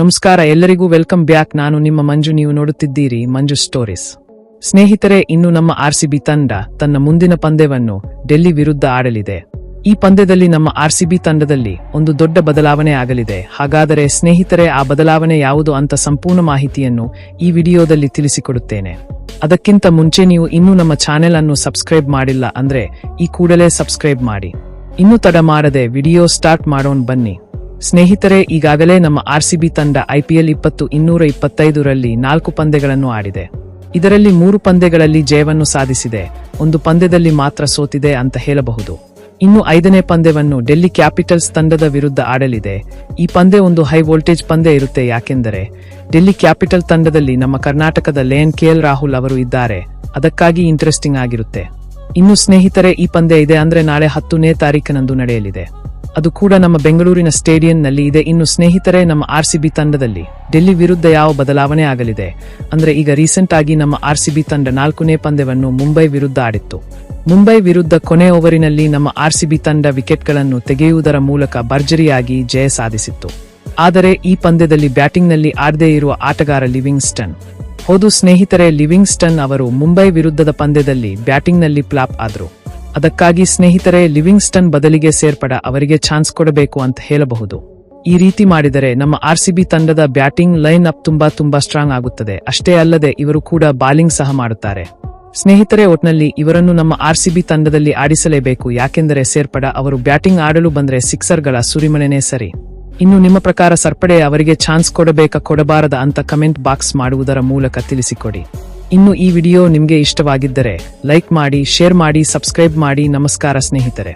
ನಮಸ್ಕಾರ, ಎಲ್ಲರಿಗೂ welcome back. ನಾನು ನಿಮ್ಮ ಮಂಜು, ನೀವು ನೋಡುತ್ತಿದ್ದೀರಿ ಮಂಜು ಸ್ಟೋರೀಸ್. ಸ್ನೇಹಿತರೆ, ಇನ್ನು ನಮ್ಮ ಆರ್ಸಿಬಿ ತಂಡ ತನ್ನ ಮುಂದಿನ ಪಂದ್ಯವನ್ನು ಡೆಲ್ಲಿ ವಿರುದ್ಧ ಆಡಲಿದೆ. ಈ ಪಂದ್ಯದಲ್ಲಿ ನಮ್ಮ ಆರ್ಸಿಬಿ ತಂಡದಲ್ಲಿ ಒಂದು ದೊಡ್ಡ ಬದಲಾವಣೆ ಆಗಲಿದೆ. ಹಾಗಾದರೆ, ಸ್ನೇಹಿತರೆ, ಆ ಬದಲಾವಣೆ ಯಾವುದು ಅಂತ ಸಂಪೂರ್ಣ ಮಾಹಿತಿಯನ್ನು ಈ ವಿಡಿಯೋದಲ್ಲಿ ತಿಳಿಸಿಕೊಡುತ್ತೇನೆ. ಅದಕ್ಕಿಂತ ಮುಂಚೆ ನೀವು ಇನ್ನೂ ನಮ್ಮ ಚಾನೆಲ್ ಅನ್ನು ಸಬ್ಸ್ಕ್ರೈಬ್ ಮಾಡಿಲ್ಲ ಅಂದ್ರೆ ಈ ಕೂಡಲೇ ಸಬ್ಸ್ಕ್ರೈಬ್ ಮಾಡಿ. ಇನ್ನೂ ತಡ ಮಾಡದೆ ವಿಡಿಯೋ ಸ್ಟಾರ್ಟ್ ಮಾಡೋಣ ಬನ್ನಿ. ಸ್ನೇಹಿತರೆ, ಈಗಾಗಲೇ ನಮ್ಮ ಆರ್ಸಿಬಿ ತಂಡ ಐಪಿಎಲ್ ಇಪ್ಪತ್ತು, ಇನ್ನೂರ ಇಪ್ಪತ್ತೈದರಲ್ಲಿ ನಾಲ್ಕು ಪಂದ್ಯಗಳನ್ನು ಆಡಿದೆ. ಇದರಲ್ಲಿ ಮೂರು ಪಂದ್ಯಗಳಲ್ಲಿ ಜಯವನ್ನು ಸಾಧಿಸಿದೆ. ಒಂದು ಪಂದ್ಯದಲ್ಲಿ ಮಾತ್ರ ಸೋತಿದೆ ಅಂತ ಹೇಳಬಹುದು. ಇನ್ನು ಐದನೇ ಪಂದ್ಯವನ್ನು ಡೆಲ್ಲಿ ಕ್ಯಾಪಿಟಲ್ಸ್ ತಂಡದ ವಿರುದ್ಧ ಆಡಲಿದೆ. ಈ ಪಂದ್ಯ ಒಂದು ಹೈ ವೋಲ್ಟೇಜ್ ಪಂದ್ಯ ಇರುತ್ತೆ. ಯಾಕೆಂದರೆ, ಡೆಲ್ಲಿ ಕ್ಯಾಪಿಟಲ್ ತಂಡದಲ್ಲಿ ನಮ್ಮ ಕರ್ನಾಟಕದ ಲೇನ್ ಕೆಎಲ್ ರಾಹುಲ್ ಅವರು ಇದ್ದಾರೆ. ಅದಕ್ಕಾಗಿ ಇಂಟ್ರೆಸ್ಟಿಂಗ್ ಆಗಿರುತ್ತೆ. ಇನ್ನು ಸ್ನೇಹಿತರೆ, ಈ ಪಂದ್ಯ ಇದೆ ಅಂದ್ರೆ ನಾಳೆ ಹತ್ತನೇ ತಾರೀಕಿನಂದು ನಡೆಯಲಿದೆ. ಅದು ಕೂಡ ನಮ್ಮ ಬೆಂಗಳೂರಿನ ಸ್ಟೇಡಿಯಂನಲ್ಲಿ ಇದೆ. ಇನ್ನು ಸ್ನೇಹಿತರೆ, ನಮ್ಮ ಆರ್ಸಿಬಿ ತಂಡದಲ್ಲಿ ಡೆಲ್ಲಿ ವಿರುದ್ಧ ಯಾವ ಬದಲಾವಣೆ ಆಗಲಿದೆ? ಅಂದ್ರೆ ಈಗ ರೀಸೆಂಟ್ ಆಗಿ ನಮ್ಮ ಆರ್ಸಿಬಿ ತಂಡ ನಾಲ್ಕನೇ ಪಂದ್ಯವನ್ನು ಮುಂಬೈ ವಿರುದ್ಧ ಆಡಿತ್ತು. ಮುಂಬೈ ವಿರುದ್ಧ ಕೊನೆ ಓವರಿನಲ್ಲಿ ನಮ್ಮ ಆರ್ಸಿಬಿ ತಂಡ ವಿಕೆಟ್ಗಳನ್ನು ತೆಗೆಯುವುದರ ಮೂಲಕ ಭರ್ಜರಿಯಾಗಿ ಜಯ ಸಾಧಿಸಿತ್ತು. ಆದರೆ ಈ ಪಂದ್ಯದಲ್ಲಿ ಬ್ಯಾಟಿಂಗ್ನಲ್ಲಿ ಆಡದೇ ಇರುವ ಆಟಗಾರ ಲಿವಿಂಗ್ಸ್ಟನ್. ಹೌದು ಸ್ನೇಹಿತರೆ, ಲಿವಿಂಗ್ಸ್ಟನ್ ಅವರು ಮುಂಬೈ ವಿರುದ್ಧದ ಪಂದ್ಯದಲ್ಲಿ ಬ್ಯಾಟಿಂಗ್ನಲ್ಲಿ ಪ್ಲಾಪ್ ಆದ್ರು. ಅದಕ್ಕಾಗಿ ಸ್ನೇಹಿತರೆ, ಲಿವಿಂಗ್ಸ್ಟನ್ ಬದಲಿಗೆ ಸೇರ್ಪಡ ಅವರಿಗೆ ಚಾನ್ಸ್ ಕೊಡಬೇಕು ಅಂತ ಹೇಳಬಹುದು. ಈ ರೀತಿ ಮಾಡಿದರೆ ನಮ್ಮ ಆರ್ಸಿಬಿ ತಂಡದ ಬ್ಯಾಟಿಂಗ್ ಲೈನ್ ಅಪ್ ತುಂಬಾ ತುಂಬಾ ಸ್ಟ್ರಾಂಗ್ ಆಗುತ್ತದೆ. ಅಷ್ಟೇ ಅಲ್ಲದೆ ಇವರು ಕೂಡ ಬಾಲಿಂಗ್ ಸಹ ಮಾಡುತ್ತಾರೆ. ಸ್ನೇಹಿತರೆ, ಒಟ್ನಲ್ಲಿ ಇವರನ್ನು ನಮ್ಮ ಆರ್ಸಿಬಿ ತಂಡದಲ್ಲಿ ಆಡಿಸಲೇಬೇಕು. ಯಾಕೆಂದರೆ ಸೇರ್ಪಡ ಅವರು ಬ್ಯಾಟಿಂಗ್ ಆಡಲು ಬಂದ್ರೆ ಸಿಕ್ಸರ್ಗಳ ಸುರಿಮಳೆನೇ ಸರಿ. ಇನ್ನು ನಿಮ್ಮ ಪ್ರಕಾರ ಸರ್ಪಡೆ ಅವರಿಗೆ ಚಾನ್ಸ್ ಕೊಡಬೇಕಾ, ಕೊಡಬಾರದ ಅಂತ ಕಮೆಂಟ್ ಬಾಕ್ಸ್ ಮಾಡುವುದರ ಮೂಲಕ ತಿಳಿಸಿಕೊಡಿ. ಇನ್ನು ಈ ವಿಡಿಯೋ ನಿಮಗೆ ಇಷ್ಟವಾಗಿದ್ದರೆ ಲೈಕ್ ಮಾಡಿ ಶೇರ್ ಮಾಡಿ ಸಬ್ಸ್ಕ್ರೈಬ್ ಮಾಡಿ. ನಮಸ್ಕಾರ ಸ್ನೇಹಿತರೆ.